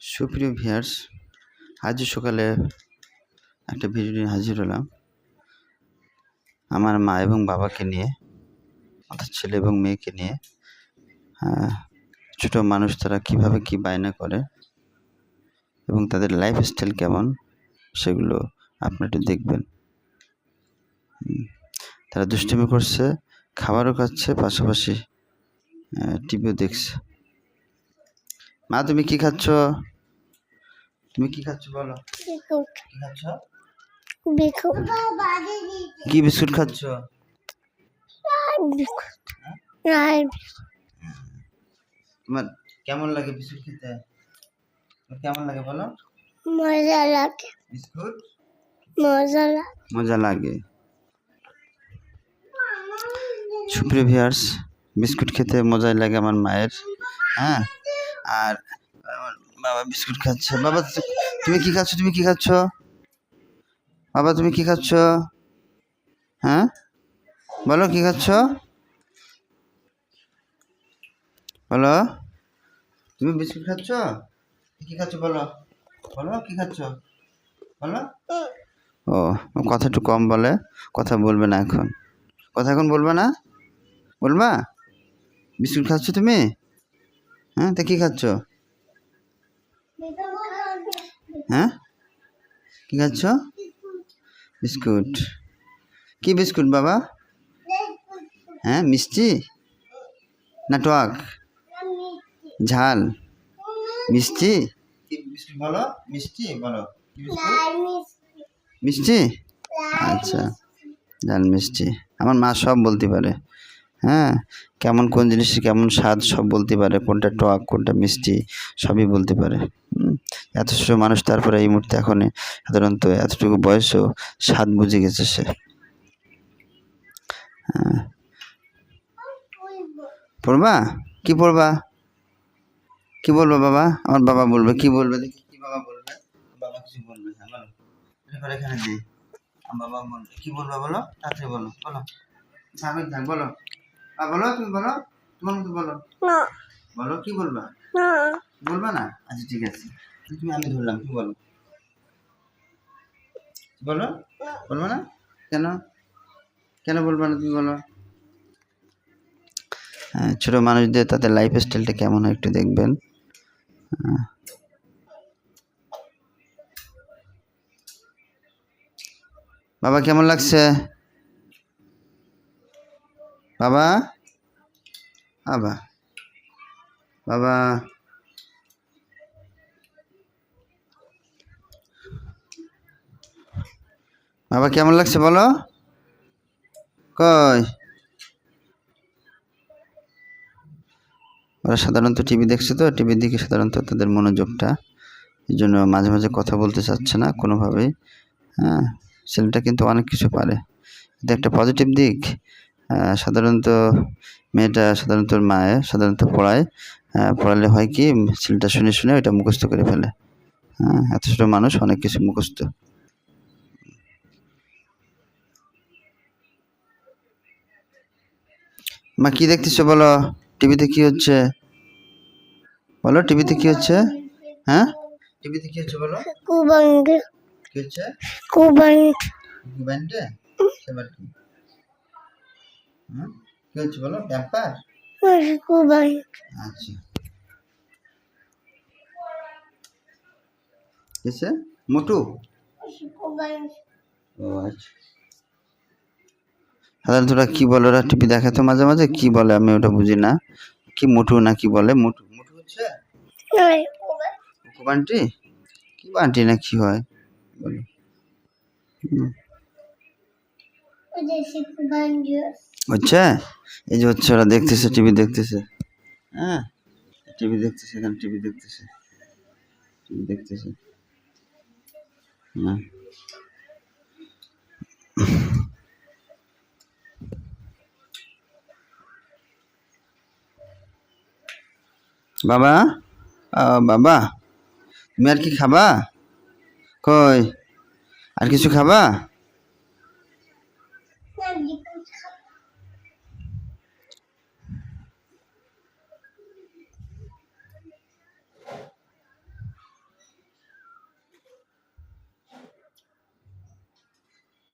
সুপ্রিয় ভিয়ার্স আজ সকালে একটা ভিডিও নিয়ে হাজির হলাম। আমার মা এবং বাবাকে নিয়ে, অর্থাৎ ছেলে এবং মেয়েকে নিয়ে। ছোট মানুষ তারা কীভাবে কি বায়না করে এবং তাদের লাইফস্টাইল কেমন, সেগুলো আপনি একটু দেখবেন। তারা দুষ্টুমি করছে, খাবারও খাচ্ছে, পাশাপাশি টিভিও দেখছে। মা তুমি কি খাচ্ছ? তুমি কি খাচ্ছ বলো? কি খাচ্ছ? কি বিস্কুট খাচ্ছ? তোমার কেমন লাগে বিস্কুট খেতে? কেমন লাগে বলো? মজা লাগে। বিস্কুট? মজা লাগে। মজা লাগে। সুপ্রিয় ভিয়ার্স বিস্কুট খেতে মজাই লাগে আমার মায়ের। হ্যাঁ? আর বাবা বিস্কুট খাচ্ছে। বাবা, তুমি কি খাচ্ছ? তুমি কি খাচ্ছ? বাবা, তুমি কি খাচ্ছ? হ্যাঁ? বলো, কি খাচ্ছ? বলো। তুমি বিস্কুট খাচ্ছ? কি খাচ্ছ বলো? বলো, কি খাচ্ছ? বলো। ও কথা একটু কম বলে। কথা বলবে না এখন। কথা এখন বলবে না? বলবা? বিস্কুট খাচ্ছ তুমি? হ্যাঁ তা কি খাচ্ছ? হ্যাঁ? কি খাচ্ছ? বিস্কুট। কি বিস্কুট বাবা? হ্যাঁ মিষ্টি? না টক? ঝাল। মিষ্টি? বলো? মিষ্টি বলো। মিষ্টি। আচ্ছা ঝাল মিষ্টি। আমার মা সব বলতে পারে। হ্যাঁ? কেমন কোন জিনিসের কেমন স্বাদ সব বলতে পারে, কোনটা টক, কোনটা মিষ্টি, সবই বলতে পারে। এত ছোটো মানুষ তারপরে এই মুহূর্তে এখন সাধারণত এতটুকু বয়সেও স্বাদ বুঝে গেছে সে। হ্যাঁ। পড়বা? কি পড়বা? কি বলব বাবা? আমার বাবা বলবে, কি বলবে? দেখি কি বাবা বলবে। বাবা কিছু বলবে হ্যাঁ বলো। এবার এখানে দিই বাবা বলবে, কি বলবা বলো? তাড়াতাড়ি বলো বলো। থাকবে থাক, বলো। বলো তুমি বলো তোমার মতো বলো। বলো কি বলবা? বলবা না? আচ্ছা ঠিক আছে। তুমি আমি ধরলাম কি বলো। বলো? বলবা না? কেন? কেন বলবা না তুমি বলো? হ্যাঁ ছোটো মানুষদের তাদের লাইফ স্টাইলটা কেমন হয় একটু দেখবেন। বাবা কেমন লাগছে? বাবা? বাবা। বাবা। বাবা, কেমন লাগছে বলো? কই? ওরা সাধারণত টিভি দেখছে তো, টিভির দিকে সাধারণত তাদের মনোযোগটা। এই জন্য মাঝে মাঝে কথা বলতে চাচ্ছে না কোনোভাবেই। হ্যাঁ ছেলেটা কিন্তু অনেক কিছু পারে। এটা একটা পজিটিভ দিক। সাধারণত মেয়েটা সাধারণত মায়ে সাধারণত পড়ায়। পড়ালে হয় কি ছেলেটা শুনে শুনে ওইটা মুখস্থ করে ফেলে। হ্যাঁ এত ছোটো মানুষ অনেক কিছু মুখস্থ। মা কি দেখতেছো বলো? টিভিতে কি হচ্ছে? বলো টিভিতে কি হচ্ছে? হ্যাঁ? টিভিতে কি হচ্ছে বলো? কুবাঙ্গ। কি হচ্ছে? কুবাঙ্গ। ব্যান্ডে সেবার কি? হুম? কি হচ্ছে বলো? ব্যাপার? আচ্ছা। কিসে? মোটু? ও আচ্ছা। সাধারণত ওরা কী বলে? ওরা টিভি দেখে তো মাঝে মাঝে? কী বলে? আমি ওটা বুঝি না। কি মোটু না কি বলে? মোটু মোটু হচ্ছে? বান্টি কি বান্টি না কি হয়? বলো। হুম, হচ্ছে এই যে হচ্ছে ওরা দেখতেছে, টিভি দেখতেছে। হ্যাঁ টিভি দেখতেছে এখানে, টিভি দেখতেছে। টিভি দেখতেছে। হ্যাঁ। বাবা? বাবা? তুমি আর কি খাবা? কই? আর কিছু খাবা?